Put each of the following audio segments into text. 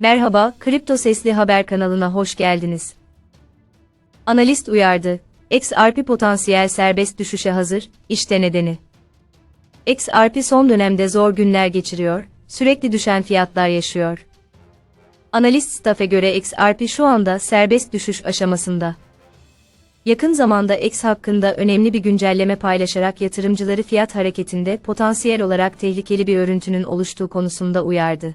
Merhaba, Kripto Sesli Haber kanalına hoş geldiniz. Analist uyardı. XRP potansiyel serbest düşüşe hazır, işte nedeni. XRP son dönemde zor günler geçiriyor, sürekli düşen fiyatlar yaşıyor. Analist staff'e göre XRP şu anda serbest düşüş aşamasında. Yakın zamanda X hakkında önemli bir güncelleme paylaşarak yatırımcıları fiyat hareketinde potansiyel olarak tehlikeli bir örüntünün oluştuğu konusunda uyardı.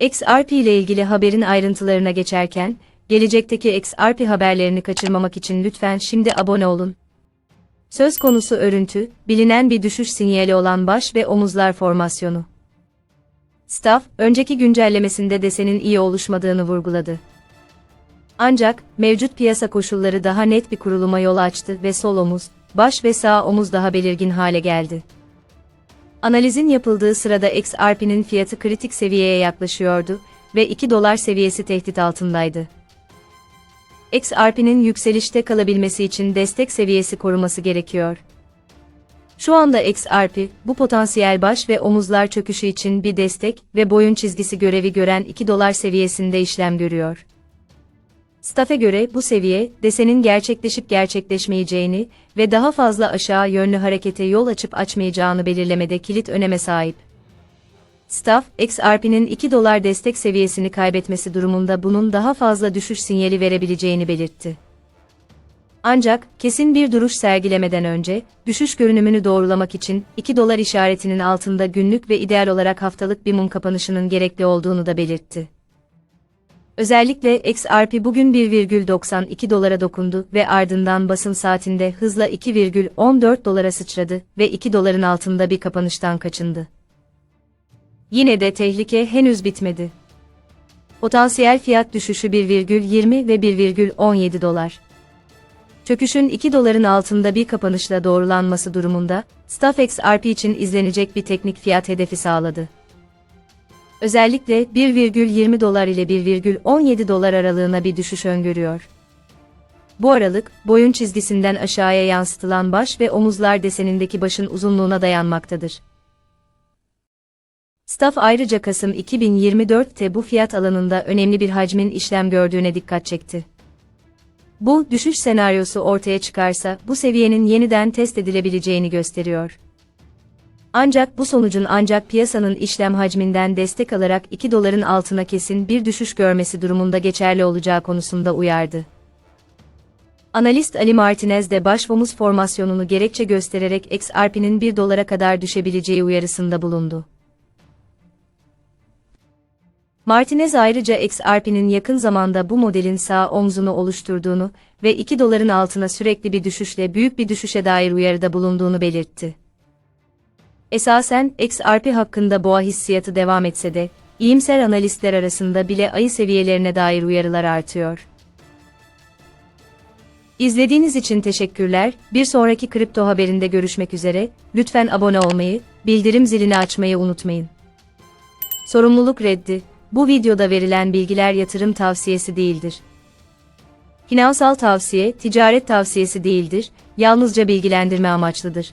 XRP ile ilgili haberin ayrıntılarına geçerken, gelecekteki XRP haberlerini kaçırmamak için lütfen şimdi abone olun. Söz konusu örüntü, bilinen bir düşüş sinyali olan baş ve omuzlar formasyonu. Staff, önceki güncellemesinde desenin iyi oluşmadığını vurguladı. Ancak, mevcut piyasa koşulları daha net bir kuruluma yol açtı ve sol omuz, baş ve sağ omuz daha belirgin hale geldi. Analizin yapıldığı sırada XRP'nin fiyatı kritik seviyeye yaklaşıyordu ve 2 dolar seviyesi tehdit altındaydı. XRP'nin yükselişte kalabilmesi için destek seviyesi koruması gerekiyor. Şu anda XRP, bu potansiyel baş ve omuzlar çöküşü için bir destek ve boyun çizgisi görevi gören 2 dolar seviyesinde işlem görüyor. Staff'e göre bu seviye, desenin gerçekleşip gerçekleşmeyeceğini ve daha fazla aşağı yönlü harekete yol açıp açmayacağını belirlemede kilit öneme sahip. Staff, XRP'nin 2 dolar destek seviyesini kaybetmesi durumunda bunun daha fazla düşüş sinyali verebileceğini belirtti. Ancak, kesin bir duruş sergilemeden önce, düşüş görünümünü doğrulamak için 2 dolar işaretinin altında günlük ve ideal olarak haftalık bir mum kapanışının gerekli olduğunu da belirtti. Özellikle XRP bugün 1,92 dolara dokundu ve ardından basın saatinde hızla 2,14 dolara sıçradı ve 2 doların altında bir kapanıştan kaçındı. Yine de tehlike henüz bitmedi. Potansiyel fiyat düşüşü 1,20 ve 1,17 dolar. Çöküşün 2 doların altında bir kapanışla doğrulanması durumunda, Staff XRP için izlenecek bir teknik fiyat hedefi sağladı. Özellikle 1,20 dolar ile 1,17 dolar aralığına bir düşüş öngörüyor. Bu aralık, boyun çizgisinden aşağıya yansıtılan baş ve omuzlar desenindeki başın uzunluğuna dayanmaktadır. Staff ayrıca Kasım 2024'te bu fiyat alanında önemli bir hacmin işlem gördüğüne dikkat çekti. Bu, düşüş senaryosu ortaya çıkarsa, bu seviyenin yeniden test edilebileceğini gösteriyor. Ancak bu sonucun ancak piyasanın işlem hacminden destek alarak 2 doların altına kesin bir düşüş görmesi durumunda geçerli olacağı konusunda uyardı. Analist Ali Martinez de baş omuz formasyonunu gerekçe göstererek XRP'nin 1 dolara kadar düşebileceği uyarısında bulundu. Martinez ayrıca XRP'nin yakın zamanda bu modelin sağ omzunu oluşturduğunu ve 2 doların altına sürekli bir düşüşle büyük bir düşüşe dair uyarıda bulunduğunu belirtti. Esasen, XRP hakkında boğa hissiyatı devam etse de, iyimser analistler arasında bile ayı seviyelerine dair uyarılar artıyor. İzlediğiniz için teşekkürler, bir sonraki kripto haberinde görüşmek üzere, lütfen abone olmayı, bildirim zilini açmayı unutmayın. Sorumluluk reddi, bu videoda verilen bilgiler yatırım tavsiyesi değildir. Finansal tavsiye, ticaret tavsiyesi değildir, yalnızca bilgilendirme amaçlıdır.